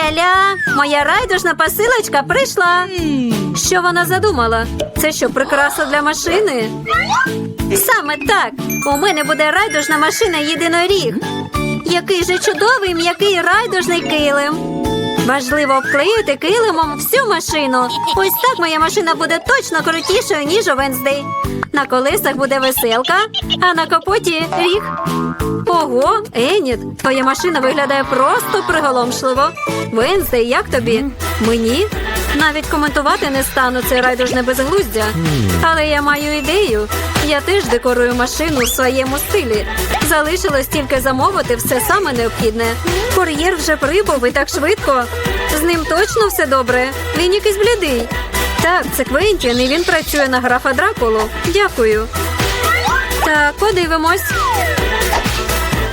Ля-ля-ля, моя райдужна посилочка прийшла. Що вона задумала? Це що, прикраса для машини? Саме так. У мене буде райдужна машина єдиноріг. Який же чудовий м'який райдужний килим. Важливо обклеїти килимом всю машину. Ось так моя машина буде точно крутішою, ніж у Венздей. На колесах буде веселка, а на капоті ріг. Ого, Еніт, твоя машина виглядає просто приголомшливо. Венздей, як тобі? Мені? Навіть коментувати не стану це райдужне безглуздя. Але я маю ідею. Я теж декорую машину в своєму стилі. Залишилось тільки замовити все саме необхідне. Кур'єр вже прибув і так швидко. З ним точно все добре. Він якийсь блідий. Так, це Квентін, і він працює на графа Дракулу. Дякую. Так, подивимось.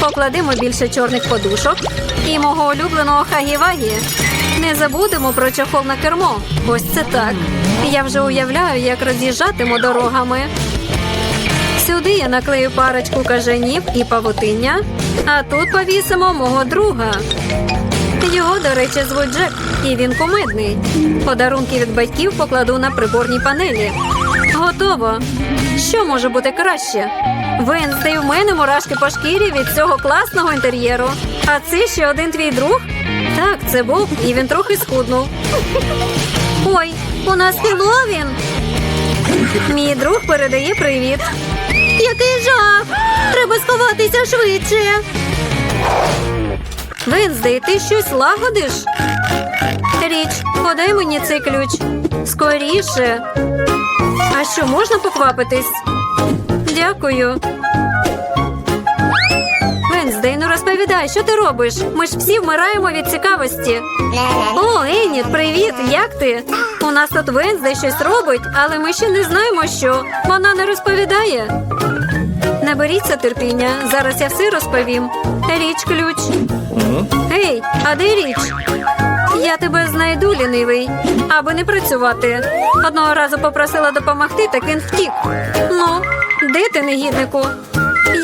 Покладемо більше чорних подушок і мого улюбленого хагівагі. Не забудемо про чохол на кермо. Ось це так. Я вже уявляю, як роз'їжджатиму дорогами. Сюди я наклею парочку кажанів і павутиння, а тут повісимо мого друга. Його, до речі, звуть Джек, і він кумедний. Подарунки від батьків покладу на приборній панелі. Готово. Що може бути краще? Венстей, в мене мурашки по шкірі від цього класного інтер'єру. А це ще один твій друг? Так, це був, і він трохи схуднув. Ой, у нас Хеллоуін. Мій друг передає привіт. Який жах! Треба сховатися швидше. Венздей, ти щось лагодиш? Річ, подай мені цей ключ. Скоріше. А що, можна поквапитись? Дякую. Венздей, ну розповідай, що ти робиш? Ми ж всі вмираємо від цікавості. О, Еніт, привіт! Як ти? У нас тут Венздей щось робить, але ми ще не знаємо, що. Вона не розповідає. Наберіться терпіння, зараз я все розповім. Річ ключ. Гей, а де річ? Я тебе знайду, лінивий, аби не працювати. Одного разу попросила допомогти, так він втік. Ну, де ти, негіднику?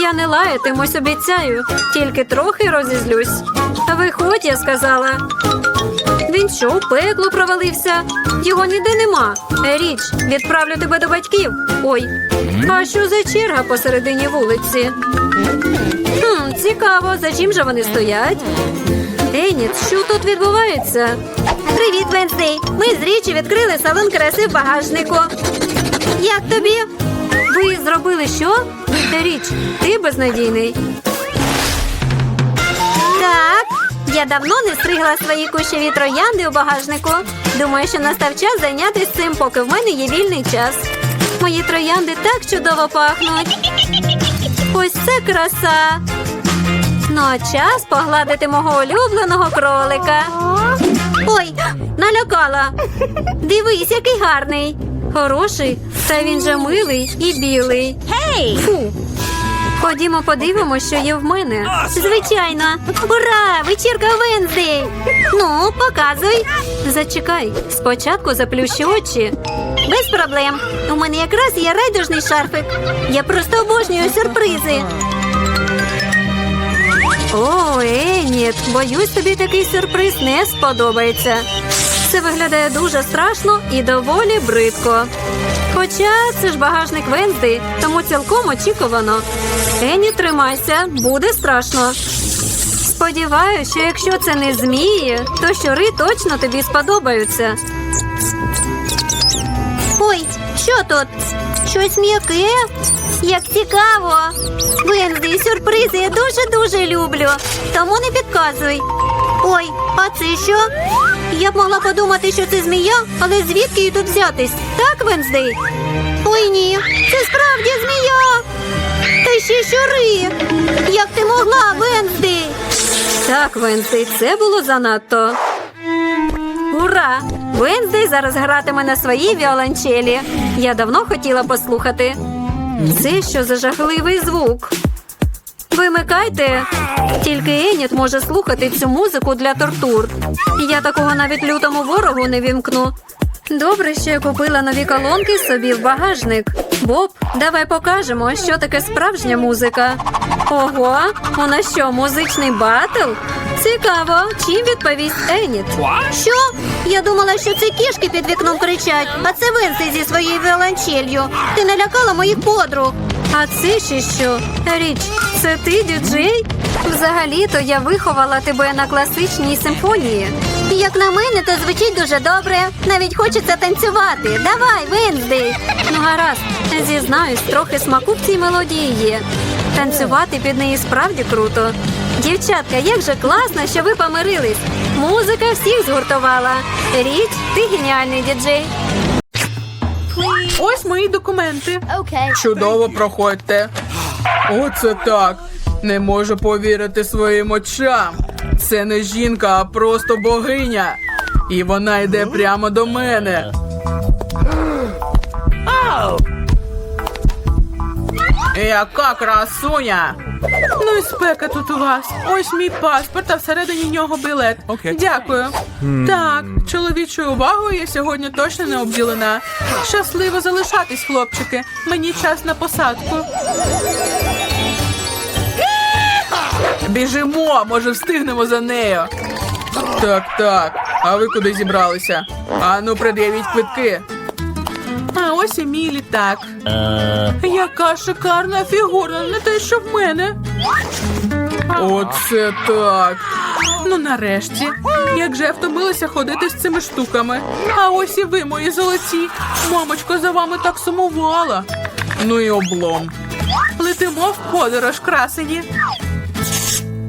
Я не лаятимусь, обіцяю, тільки трохи розізлюсь. Виходь, я сказала. Він що, у пекло провалився? Його ніде нема. Річ, відправлю тебе до батьків. Ой, а що за черга посередині вулиці? Хм, цікаво, за чим же вони стоять? Еніт, що тут відбувається? Привіт, Венстей! Ми з річі відкрили салон краси в багажнику. Як тобі? Ви зробили що? Річ, ти безнадійний. Так, Я давно не стригла свої кущеві троянди у багажнику. Думаю, що настав час зайнятися цим, поки в мене є вільний час. Мої троянди так чудово пахнуть. Ось це краса. Ну, а час погладити мого улюбленого кролика. Ой, налякала. Дивись, який гарний. Хороший, та він же милий і білий. Гей! Фу. Ходімо, подивимося, що є в мене. Звичайно. Ура! Вечірка Венздей! Ну, показуй. Зачекай, спочатку заплющи очі. Без проблем. У мене якраз є райдужний шарфик. Я просто обожнюю сюрпризи. О, Еніт, боюсь, тобі такий сюрприз не сподобається. Це виглядає дуже страшно і доволі бридко. Хоча це ж багажник Вензди, тому цілком очікувано. Ені, тримайся, буде страшно. Сподіваюся, що якщо це не змії, то щури точно тобі сподобаються. Ой, що тут? Щось м'яке? Як цікаво. Вензи, сюрпризи я дуже-дуже люблю. Тому не підказуй. Ой, а це що? Я б могла подумати, що це змія, але звідки її тут взятись? Так, Венздей? Ой, ні, це справді змія. Та ще щури. Як ти могла, Венздей? Так, Венздей, це було занадто. Ура! Венздей зараз гратиме на своїй віолончелі. Я давно хотіла послухати. Це що за жахливий звук? Вимикайте. Тільки Еніт може слухати цю музику для тортур. Я такого навіть лютому ворогу не вімкну. Добре, що я купила нові колонки собі в багажник. Боб, давай покажемо, що таке справжня музика. Ого, у нас що, музичний батл? Цікаво, чим відповість Еніт? Що? Я думала, що це кішки під вікном кричать, а це Венси зі своєю віолончелью. Ти налякала моїх подруг. А це ще що? Річ, це ти, діджей? Взагалі-то я виховала тебе на класичній симфонії. Як на мене, то звучить дуже добре. Навіть хочеться танцювати. Давай, Венздей. Ну гаразд, зізнаюсь, трохи смаку в цій мелодії є. Танцювати під неї справді круто. Дівчатка, як же класно, що ви помирились. Музика всіх згуртувала. Річ, ти геніальний діджей. Ось мої документи. Okay. Чудово проходьте. Оце так. Не можу повірити своїм очам. Це не жінка, а просто богиня. І вона йде прямо до мене. Яка красуня! Ну і спека тут у вас. Ось мій паспорт, а всередині нього білет. Дякую. Так, чоловічою увагою я сьогодні точно не обділена. Щасливо залишатись, хлопчики. Мені час на посадку. Біжимо, може встигнемо за нею. Так, так. А ви куди зібралися? Ану, пред'явіть квитки. А ось і мій літак. Яка шикарна фігура, не те, що в мене. Оце так. Ну нарешті. Як же я втомилася ходити з цими штуками. А ось і ви, мої золоті. Мамочка за вами так сумувала. Ну і облом. Летимо в подорож, красені.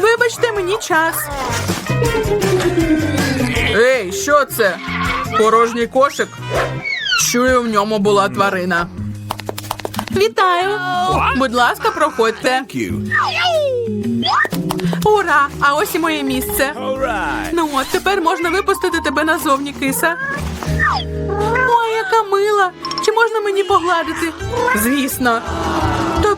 Вибачте мені час. Ей, що це? Порожній кошик? Чую, в ньому була тварина. Вітаю! Будь ласка, проходьте. Ура! А ось і моє місце. Ну от тепер можна випустити тебе назовні, киса. Ой, яка мила! Чи можна мені погладити? Звісно.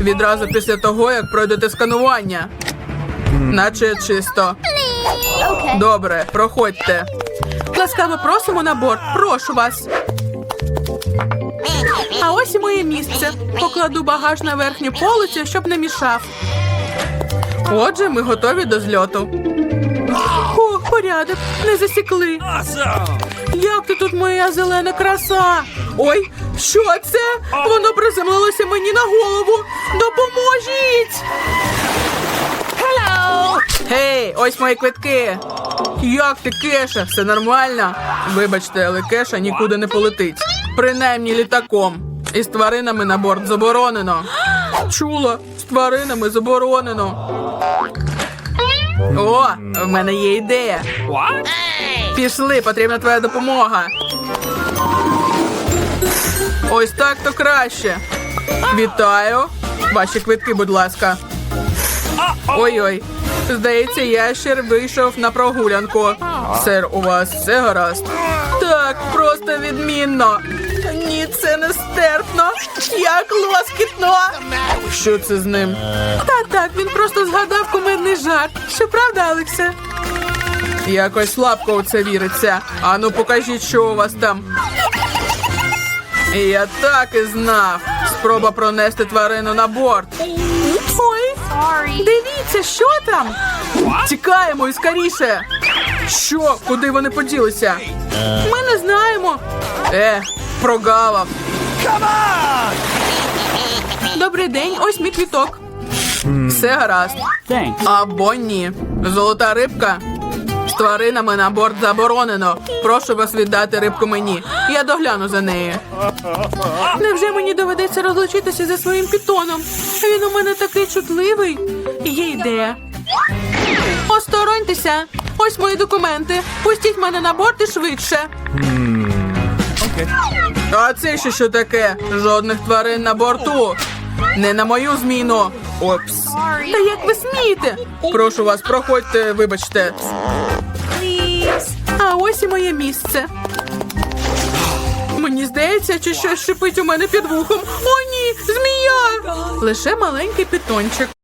Відразу після того, як пройдете сканування. Наче чисто. Добре, проходьте. Ласкаво просимо на борт. Прошу вас. А ось і моє місце. Покладу багаж на верхню полицю, щоб не мішав. Отже, ми готові до зльоту. О, порядок, не засікли. Як ти тут моя зелена краса? Ой, що це? Воно приземлилося мені на голову. Допоможіть! Гей, ось мої квитки. Як ти, Кеша? Все нормально? Вибачте, але Кеша нікуди не полетить. Принаймні літаком. Із тваринами на борт заборонено. Чула, з тваринами заборонено. О, в мене є ідея. Пішли, потрібна твоя допомога. Ось так то краще. Вітаю. Ваші квитки, будь ласка. Ой-ой. Здається, ящер вийшов на прогулянку. Сер, у вас все гаразд? Так, просто відмінно. Ні, це не стерпно. Як лоскітно. Що це з ним? Та так, він просто згадав кумедний жарт. Що правда, Алексе? Якось слабко у це віриться. Ану, покажіть, що у вас там. І Я так і знав. Спроба пронести тварину на борт. Ой, дивіться, що там? Тікаємо і скоріше. Що? Куди вони поділися? Ми не знаємо. Е, прогавав. Добрий день, ось мій квіток. Все гаразд. Thanks. Або ні. Золота рибка. Тваринами на борт заборонено. Прошу вас віддати рибку мені. Я догляну за нею. Невже мені доведеться розлучитися зі своїм пітоном? Він у мене такий чутливий. Є ідея. Остороньтеся. Ось мої документи. Пустіть мене на борт і швидше. А це ще що таке? Жодних тварин на борту. Не на мою зміну. Опс. Та як ви смієте? Прошу вас, проходьте, вибачте. А ось і моє місце. Мені здається, чи щось шипить у мене під вухом. О, ні, змія! Лише маленький питончик.